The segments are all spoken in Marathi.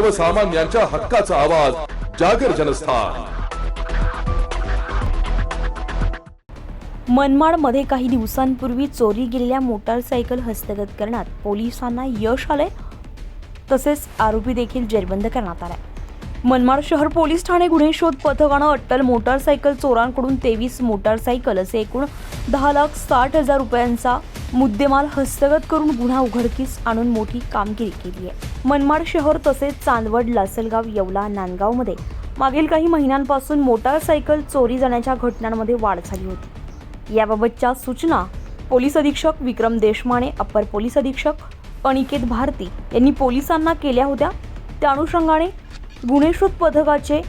सर्वसामान्यांच्या हक्काचा आवाज जागर जनस्थान. मनमाडमध्ये काही दिवसांपूर्वी चोरी गेलेल्या मोटारसायकल हस्तगत करण्यात पोलिसांना यश आलंय. तसेच आरोपी देखील जेरबंद करण्यात आलाय. मनमाड शहर पोलीस ठाणे गुन्हे शोध पथकानं अट्टल मोटारसायकल चोरांकडून तेवीस मोटारसायकल असे एकूण दहा लाख साठ हजार रुपयांचा मुद्देमाल हस्तगत करून गुन्हा उघडकीस आणून मोठी कामगिरी केली आहे. मनमाड शहर तसेच चांदवड लासलगाव येवला नांदगावमध्ये मागील काही महिन्यांपासून मोटारसायकल चोरी जाण्याच्या घटनांमध्ये वाढ झाली होती. याबाबतच्या सूचना पोलीस अधीक्षक विक्रम देशमाने अप्पर पोलीस अधीक्षक अनिकेत भारती यांनी पोलिसांना केल्या होत्या. त्या अनुषंगाने गुन्हे पथकाचे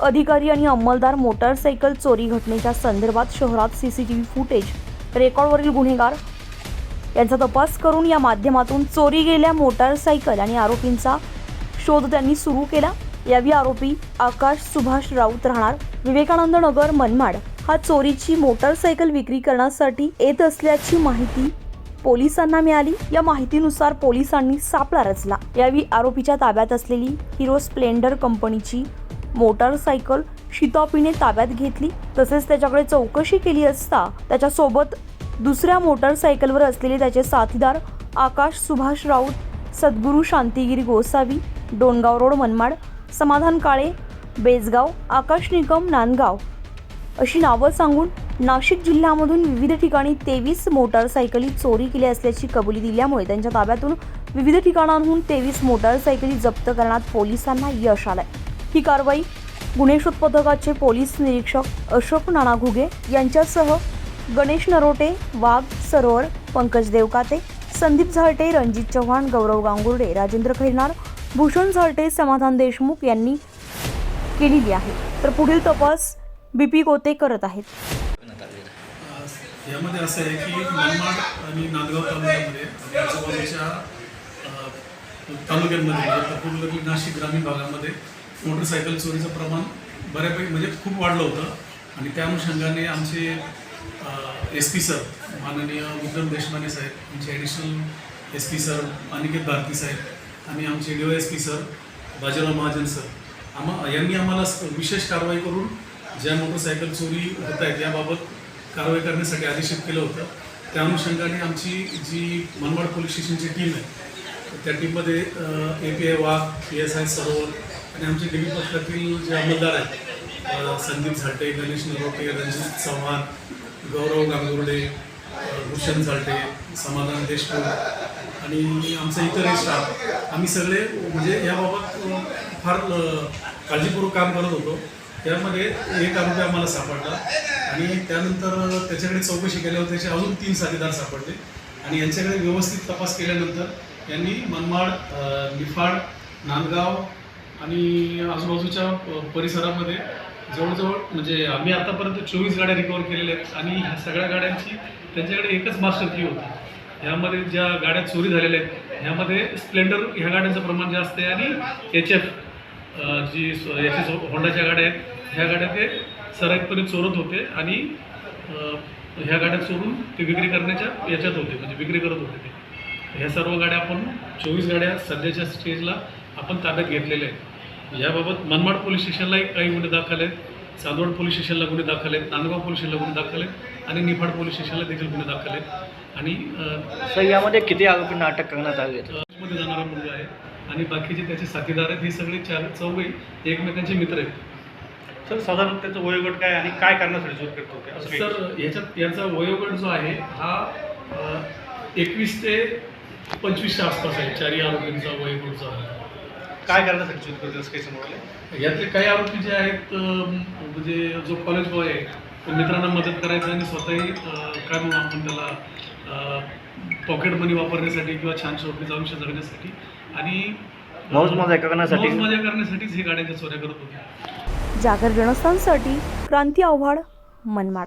अधिकारी आणि अंमलदार मोटारसायकल चोरी घटनेच्या संदर्भात शहरात C C T V footage रेकॉर्डवरील गुन्हेगार यांचा तपास करून या माध्यमातून चोरी गेल्या मोटारसायकल आणि आरोपींचा शोध त्यांनी सुरू केला. यावेळी आरोपी आकाश सुभाष राऊत राहणार. विवेकानंद नगर मनमाड. हा चोरीची मोटारसायकल विक्री करण्यासाठी येत असल्याची माहिती पोलिसांना मिळाली. या माहितीनुसार पोलिसांनी सापळा रचला. यावेळी आरोपीच्या ताब्यात असलेली हिरो स्प्लेंडर कंपनीची मोटारसायकल शितापीने ताब्यात घेतली. तसेच त्याच्याकडे चौकशी केली असता त्याच्यासोबत दुसऱ्या मोटारसायकलवर असलेले त्याचे साथीदार आकाश सुभाष राऊत सद्गुरू शांतिगिरी गोसावी डोणगाव रोड मनमाड समाधान काळे बेजगाव आकाश निकम नांदगाव अशी नावं सांगून नाशिक जिल्ह्यामधून विविध ठिकाणी तेवीस मोटारसायकली चोरी केल्या असल्याची कबुली दिल्यामुळे त्यांच्या ताब्यातून विविध ठिकाणांहून तेवीस मोटारसायकली जप्त करण्यात पोलिसांना यश आलंय. ही कारवाई गुन्हे शोध पथकाचे पोलीस निरीक्षक अशोक नाना घुगे यांच्यासह गणेश नरोटे वाघ सरोवर पंकज देवकाते संदीप झाळटे रणजित चव्हाण गौरव गांगुर्डे राजेंद्र खैरनार भूषण झाळटे समाधान देशमुख यांनी केलेली आहे. तर पुढील तपास बीपी गोते करत आहेत. यामध्ये असं आहे की मनमाड आणि नांदगाव तालुक्यामध्ये आजूबाजूच्या तालुक्यांमध्ये म्हणजे नाशिक ग्रामीण भागामध्ये मोटरसायकल चोरीचं प्रमाण बऱ्यापैकी म्हणजे खूप वाढलं होतं. आणि त्या अनुषंगाने आमचे एस पी सर माननीय विक्रम देशमाने साहेब आमचे additional S P sir Aniket Bharati saheb आणि आमचे D S P sir Bajirao Mahajan sir आम्हा यांनी आम्हाला विशेष कारवाई करून ज्या मोटरसायकल चोरी होत आहेत याबाबत कारवाई करण्यासाठी आदेशित केलं होतं. त्या अनुषंगाने आमची जी मनमाड पोलीस स्टेशनची टीम आहे त्या टीममध्ये A P I Wagh P S I Sarovar आणि आमचे डी पक्षातील जे अंमलदार आहेत संदीप झाटे गणेश नरोटे रणजित चव्हाण गौरव गांगुर्डे भूषण झाटे समाधान देशमुख आणि आमचा इतरही स्टाफ. आम्ही सगळे म्हणजे याबाबत फार काळजीपूर्वक काम करत होतो. त्यामध्ये एक आरोपी आम्हाला सापडला. आणि त्यानंतर त्याच्याकडे चौकशी केल्यावर त्याचे अजून तीन साथीदार सापडले. आणि यांच्याकडे व्यवस्थित तपास केल्यानंतर यांनी मनमाड निफाड नांदगाव आणि आजूबाजूच्या परिसरामध्ये जवळजवळ म्हणजे आम्ही आतापर्यंत चोवीस गाड्या रिकवर केलेल्या आहेत आणि ह्या सगळ्या गाड्यांची त्यांच्याकडे एकच मास्टर की होती. ह्यामध्ये ज्या गाड्या चोरी झालेल्या आहेत ह्यामध्ये स्प्लेंडर ह्या गाड्यांचं प्रमाण जास्त आहे आणि एच एफ जी याची होंडाच्या गाड्या आहेत ह्या गाड्या ते सराईतपणे चोरत होते आणि ह्या गाड्या चोरून ते विक्री करण्याच्या याच्यात होते म्हणजे विक्री करत होते ते. ह्या सर्व गाड्या आपण चोवीस गाड्या सध्याच्या स्टेजला आपण ताब्यात घेतलेल्या आहेत. याबाबत मनमाड पोलीस स्टेशनलाही काही गुन्हे दाखल आहेत चांदवड पोलीस स्टेशनला गुन्हे दाखल आहेत नांदगाव पोलीस स्टेशनला गुन्हे दाखल आहेत आणि निफाड पोलीस स्टेशनला देखील गुन्हे दाखल आहेत. आणि सर यामध्ये किती आरोपींना अटक करण्यात आली आहे? जाणारा मुलगा आहे. आणि बाकीचे त्याचे साथीदार आहेत हे सगळे चार चौघे एकमेकांचे मित्र आहेत. सर साधारण त्याचं वयोगट काय आणि काय करण्यासाठी शोध करत सर याच्यात याचा वयोगट जो आहे हा एकवीस ते पंचवीसच्या आसपास आहे चारही आरोपींचा वयोगट जो आहे काय करण्यासाठी शोध करते असं काही समोर यातले काही आरोपी जे आहेत म्हणजे जो कॉलेज बॉय आहे तो मित्रांना मदत करायचा आणि स्वतःही काय म्हणू आपण त्याला पॉकेट मनी वापरण्यासाठी किंवा छान शोधण्याचं आयुष्य जगण्यासाठी आणि मौज मजा करण्यासाठी. मौज मजा करण्यासाठीच हे गाड्यांच्या चोऱ्या करत होते जागर जनस्थानसाठी क्रांती आव्हाड मनमाड.